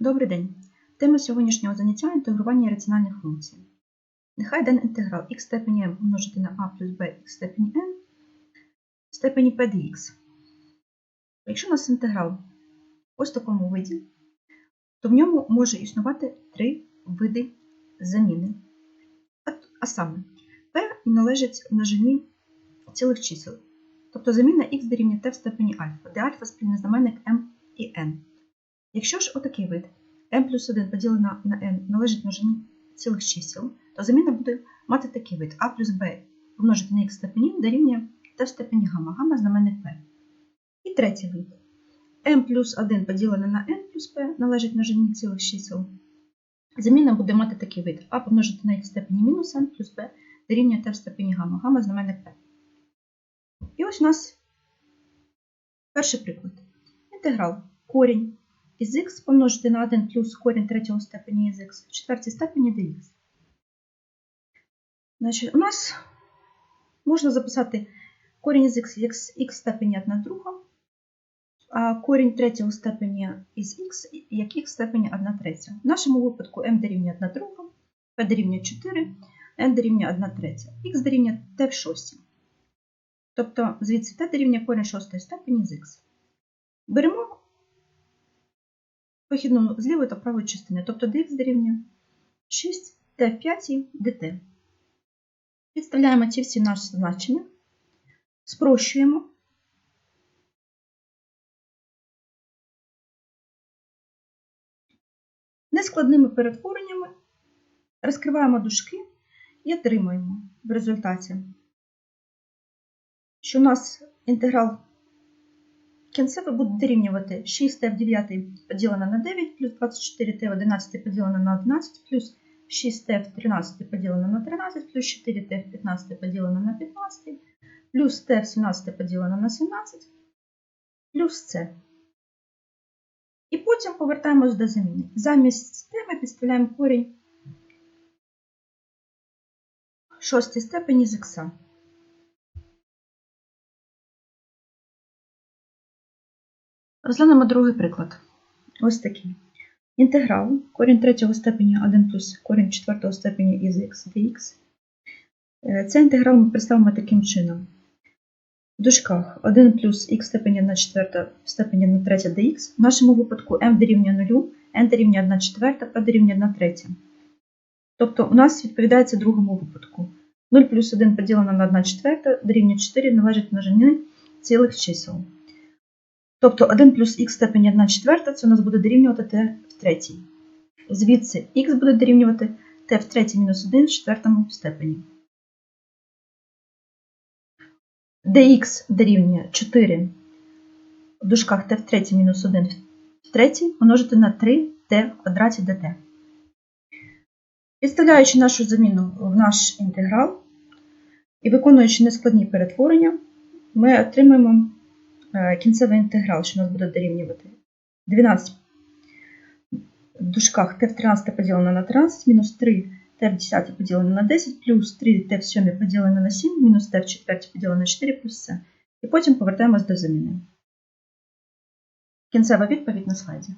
Добрий день. Тема сьогоднішнього заняття інтегрування раціональних функцій. Нехай даний інтеграл x степені m помножити на a плюс b x степені n в степені p dx. Якщо у нас інтеграл ось в такому виді, то в ньому може існувати три види заміни. А, саме, p належить множині цілих чисел, тобто заміна x дорівнює t в степені альфа, де альфа спільний знаменник m і n. Якщо ж отакий вид m плюс 1 поділено на n належить множині цілих чисел, то заміна буде мати такий вид a плюс b помножити на x степені дорівнює t в степені гамма, гамма знаменник p. І третій вид m плюс 1 поділене на n плюс p належить множині цілих чисел. Заміна буде мати такий вид a помножити на x в степені мінус n плюс b дорівнює t в степені гамма, гамма знаменник p. І ось у нас перший приклад. Інтеграл корінь із х помножити на 1 плюс корінь третього степені із х в четвертій степені dx. Значить, у нас можна записати корінь із х як х степені 1 друга, а корінь третього степені із х як х степені 1 третя. В нашому випадку m дорівнює 1 друга, p дорівнює 4, n дорівнює 1 третя, х дорівнює t в шостій. Тобто звідси t дорівнює корінь шостої степені з х. Беремо вихідну з лівої та правої частини, тобто dx дорівнює 6 t в 5 dt. Підставляємо ці всі наші значення, спрощуємо. Нескладними перетвореннями розкриваємо дужки і отримуємо в результаті, що у нас інтеграл кінцевий буде дорівнювати 6t в 9 поділено на 9, плюс 24t в 11 поділено на 11, плюс 6t в 13 поділено на 13, плюс 4t в 15 поділено на 15, плюс t в 17 поділено на 17, плюс c. І потім повертаємось до заміни. Замість t ми підставляємо корінь шостій степені з х. Розглянемо другий приклад. Ось такий. Інтеграл корінь третього степені 1 плюс корінь четвертого степені із х dx. Е, Цей інтеграл ми представимо таким чином. В дужках 1 плюс х степені 1 четверта степені 1 третя dx. В нашому випадку m дорівнює 0, n дорівнює 1 четверта, p дорівнює 1 третя. Тобто у нас відповідається другому випадку. 0 плюс 1 поділено на 1 четверта дорівнює 4 належить множині цілих чисел. Тобто 1 плюс х степені 1 четверта, це у нас буде дорівнювати t в третій. Звідси х буде дорівнювати t в третій мінус 1 в четвертому степені. dx дорівнює 4 в дужках t в третій мінус 1 в третій помножити на 3t в квадраті dt. Підставляючи нашу заміну в наш інтеграл і виконуючи нескладні перетворення, ми отримаємо кінцевий інтеграл, що у нас буде дорівнювати 12 в дужках t в 13 поділено на 13, мінус 3 t в 10 поділено на 10, плюс 3 t в 7 поділено на 7, мінус t в 4 поділено на 4 плюс c. І потім повертаємось до заміни. Кінцева відповідь на слайді.